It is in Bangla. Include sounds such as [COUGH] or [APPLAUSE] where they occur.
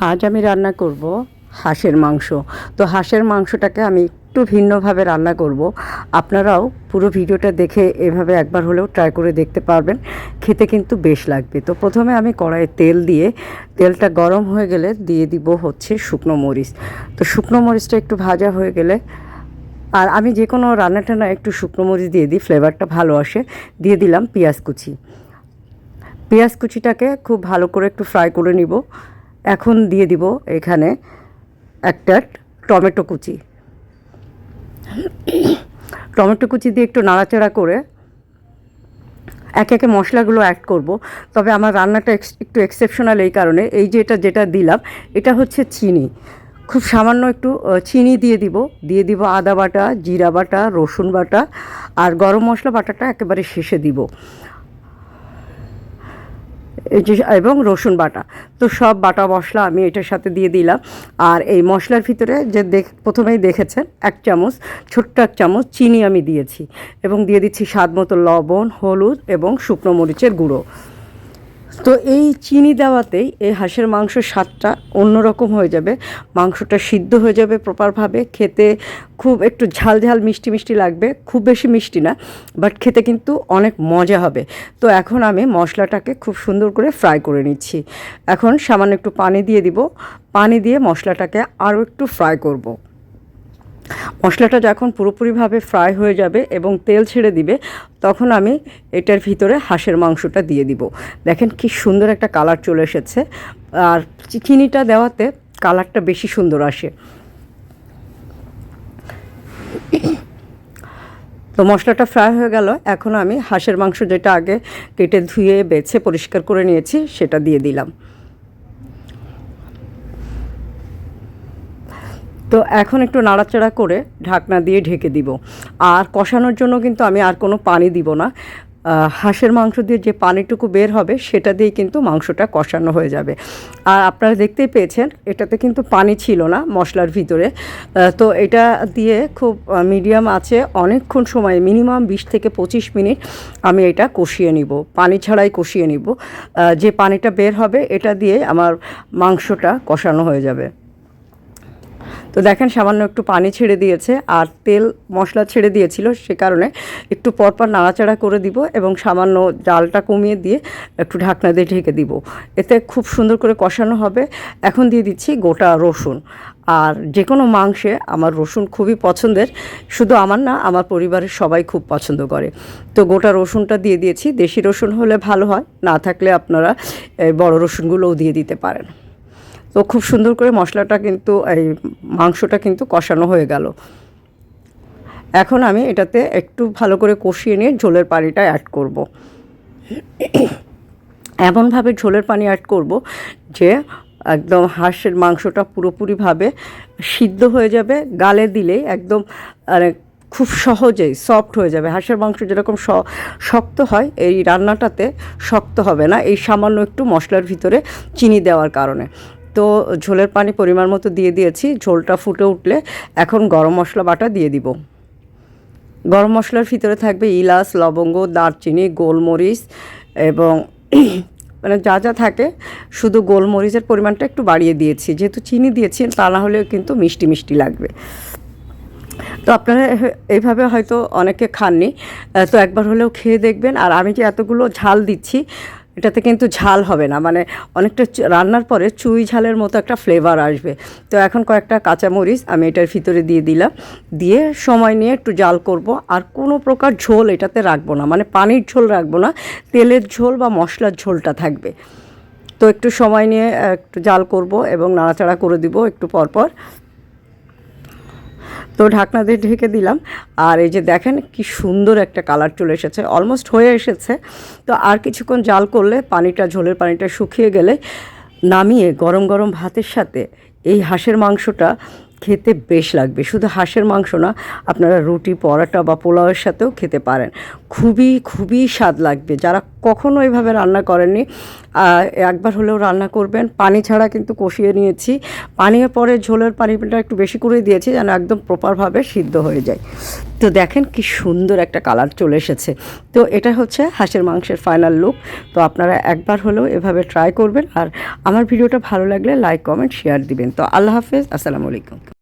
আজ আমি রান্না করব হাঁসের মাংস। তো হাঁসের মাংসটাকে আমি একটু ভিন্নভাবে রান্না করব। আপনারাও পুরো ভিডিওটা দেখে এভাবে একবার হলেও ট্রাই করে দেখতে পারবেন। খেতে কিন্তু বেশ লাগবে। তো প্রথমে আমি কড়াইয়ে তেল দিয়ে, তেলটা গরম হয়ে গেলে দিয়ে দিব হচ্ছে শুকনো মরিচ। তো শুকনো মরিচটা একটু ভাজা হয়ে গেলে, আর আমি যে কোনো রান্না টান্না একটু শুকনো মরিচ দিয়ে দিই ফ্লেভারটা ভালো আসে, দিয়ে দিলাম পেঁয়াজ কুচি। পেঁয়াজ কুচিটাকে খুব ভালো করে একটু ফ্রাই করে নিব। এখন দিয়ে দিব এখানে একটা টমেটো কুচি। টমেটো কুচি দিয়ে একটু নাড়াচাড়া করে একে একে মশলাগুলো অ্যাড করব। তবে আমার রান্নাটা একটু এক্সেপশনাল এই কারণে। এই যে এটা যেটা দিলাম, এটা হচ্ছে চিনি। খুব সামান্য একটু চিনি দিয়ে দিব। দিয়ে দিব আদা বাটা, জিরা বাটা, রসুন বাটা আর গরম মশলা বাটাটা একেবারে শেষে দিব। এবং রসুন বাটা। তো সব বাটা মশলা আমি এটার সাথে দিয়ে দিলাম। আর এই মশলার ভিতরে যে দেখ, প্রথমেই দেখেছেন, এক চামচ, ছোট্ট এক চামচ চিনি আমি দিয়েছি। এবং দিয়ে দিচ্ছি স্বাদ মতো লবণ, হলুদ এবং শুকনো মরিচের গুঁড়ো। তো এই চিনি দেওয়াতেই এই হাঁসের মাংসের স্বাদটা অন্যরকম হয়ে যাবে। মাংসটা সিদ্ধ হয়ে যাবে প্রপারভাবে খেতে খুব একটু ঝাল ঝাল, মিষ্টি মিষ্টি লাগবে। খুব বেশি মিষ্টি না বাট খেতে কিন্তু অনেক মজা হবে। তো এখন আমি মশলাটাকে খুব সুন্দর করে ফ্রাই করে নিচ্ছি। এখন সামান্য একটু পানি দিয়ে দিব। পানি দিয়ে মশলাটাকে আরও একটু ফ্রাই করব। মশলাটা যখন পুরোপুরিভাবে ফ্রাই হয়ে যাবে এবং তেল ছেড়ে দিবে, তখন আমি এটার ভিতরে হাঁসের মাংসটা দিয়ে দিব। দেখেন কি সুন্দর একটা কালার চলে এসেছে। আর চিনিটা দেওয়াতে কালারটা বেশি সুন্দর আসে। তো মশলাটা ফ্রাই হয়ে গেল। এখন আমি হাঁসের মাংস যেটা আগে কেটে ধুয়ে, বেছে, পরিষ্কার করে নিয়েছি, সেটা দিয়ে দিলাম। তো এখন একটু নাড়াচাড়া করে ঢাকনা দিয়ে ঢেকে দিব। আর কষানোর জন্য কিন্তু আমি আর কোনো পানি দিব না। হাঁসের মাংস দিয়ে যে পানিটুকু বের হবে, সেটা দিয়ে কিন্তু মাংসটা কষানো হয়ে যাবে। আর আপনারা দেখতেই পেয়েছেন, এটাতে কিন্তু পানি ছিল না মশলার ভিতরে। তো এটা দিয়ে খুব মিডিয়াম আছে, অনেকক্ষণ সময়, মিনিমাম বিশ থেকে পঁচিশ মিনিট আমি এটা কষিয়ে নিব। পানি ছাড়াই কষিয়ে নিব। যে পানিটা বের হবে, এটা দিয়ে আমার মাংসটা কষানো হয়ে যাবে। তো দেখেন, সামান্য একটু পানি ছেড়ে দিয়েছে আর তেল, মশলা ছেড়ে দিয়েছিল, সে কারণে একটু পরপর নাড়াচাড়া করে দিব এবং সামান্য জালটা কমিয়ে দিয়ে একটু ঢাকনা দিয়ে ঢেকে দিব। এতে খুব সুন্দর করে কষানো হবে। এখন দিয়ে দিচ্ছি গোটা রসুন। আর যে কোনো মাংসে আমার রসুন খুবই পছন্দের, শুধু আমার না, আমার পরিবারের সবাই খুব পছন্দ করে। তো গোটা রসুনটা দিয়ে দিয়েছি। দেশি রসুন হলে ভালো হয়, না থাকলে আপনারা বড় রসুনগুলোও দিয়ে দিতে পারেন। তো খুব সুন্দর করে মশলাটা কিন্তু, এই মাংসটা কিন্তু কষানো হয়ে গেল। এখন আমি এটাতে একটু ভালো করে কষিয়ে নিয়ে ঝোলের পানিটা অ্যাড করব। এমনভাবে ঝোলের পানি অ্যাড করব যে একদম হাঁসের মাংসটা পুরোপুরিভাবে সিদ্ধ হয়ে যাবে। গালে দিলেই একদম মানে খুব সহজেই সফট হয়ে যাবে। হাঁসের মাংস যেরকম শক্ত হয়, এই রান্নাটাতে শক্ত হবে না। এই সামান্য একটু মশলার ভিতরে চিনি দেওয়ার কারণে। তো ঝোলের পানি পরিমাণ মতো দিয়ে দিয়েছি। ঝোলটা ফুটে উঠলে এখন গরম মশলা বাটা দিয়ে দিব। গরম মশলার ভিতরে থাকবে ইলাচ, লবঙ্গ, দারচিনি, গোলমরিচ এবং [CLEARS THROAT] মানে যা যা থাকে, শুধু গোলমরিচের পরিমাণটা একটু বাড়িয়ে দিয়েছি। যেহেতু চিনি দিয়েছি, তা না হলেও কিন্তু মিষ্টি মিষ্টি লাগবে। তো আপনারা এইভাবে হয়তো অনেকে খাননি। তো একবার হলেও খেয়ে দেখবেন। আর আমি যে এতগুলো ঝাল দিচ্ছি এটাতে কিন্তু ঝাল হবে না। মানে অনেকটা রান্নার পরে চুই ঝালের মতো একটা ফ্লেভার আসবে। তো এখন কয়েকটা কাঁচামরিচ আমি এটার ভিতরে দিয়ে দিলাম। দিয়ে সময় নিয়ে একটু জাল করব। আর কোনো প্রকার ঝোল এটাতে রাখব না। মানে পানির ঝোল রাখব না। তেলের ঝোল বা মশলার ঝোলটা থাকবে। তো একটু সময় নিয়ে একটু জাল করব এবং নাড়াচাড়া করে দিব একটু পরপর। তো ঢাকনা দিয়ে ঢেকে দিলাম। আর এই যে দেখেন কি সুন্দর একটা কালার চলে এসেছে অলমোস্ট হয়ে এসেছে। তো আর কিছুক্ষণ জাল করলে পানিটা, ঝোলের পানিটা শুকিয়ে গেলে নামিয়ে গরম গরম ভাতের সাথে এই হাঁসের মাংসটা খেতে বেশ লাগবে। শুধু হাঁসের মাংস না, আপনারা রুটি, পরোটা বা পোলাওয়ের সাথেও খেতে পারেন। খুবই খুবই স্বাদ লাগবে। যারা কখনো এইভাবে রান্না করেননি। একবার হলেও রান্না করবেন। পানি ছাড়া কিন্তু কষিয়ে নিয়েছি। পানির পরে ঝোলের পানিটা একটু বেশি করে দিয়েছি যেন একদম প্রপারভাবে সিদ্ধ হয়ে যায়। তো দেখেন কি সুন্দর একটা কালার চলে এসেছে। তো এটা হচ্ছে হাঁসের মাংসের ফাইনাল লুক তো আপনারা একবার হলেও এভাবে ট্রাই করবেন। আর আমার ভিডিওটা ভালো লাগলে লাইক কমেন্ট শেয়ার দিবেন। তো আল্লাহ হাফেজ। আসসালামু আলাইকুম।